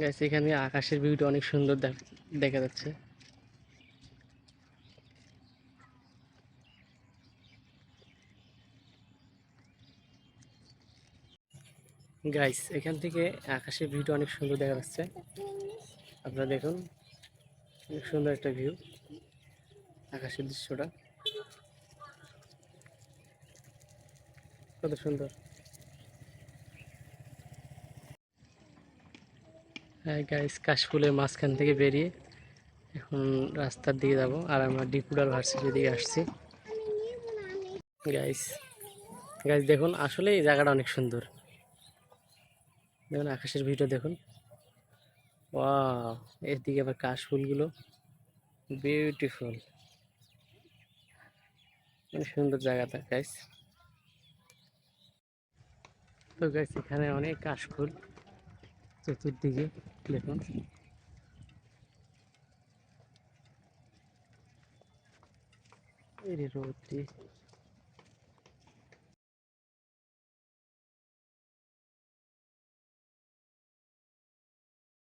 Guys এখানে আকাশের ভিউটা অনেক সুন্দর দেখ- যাচ্ছে। গাইস এখান থেকে আকাশের ভিউটা অনেক সুন্দর দেখা যাচ্ছে। আপনারা দেখুন, অনেক সুন্দর একটা ভিউ আকাশের দৃশ্যটা। কত সুন্দর। গাইস কাশফুলের মাঝখান থেকে বেরিয়ে এখন রাস্তার দিকে যাব আর আমরা ডিপুডাল ভার্সিটির দিকে আসছি। গাইস গাইস দেখুন, আসলে এই জায়গাটা অনেক সুন্দর। দেখুন, আকাশের ভিউটা দেখুন। ওয়াও এদিকে আবার কাশফুলগুলো। বিউটিফুল সুন্দর জায়গাটা গাইস তো গাইস এখানে অনেক কাশফুল। চতুর্দিকে দেখুন এই রে রোদটি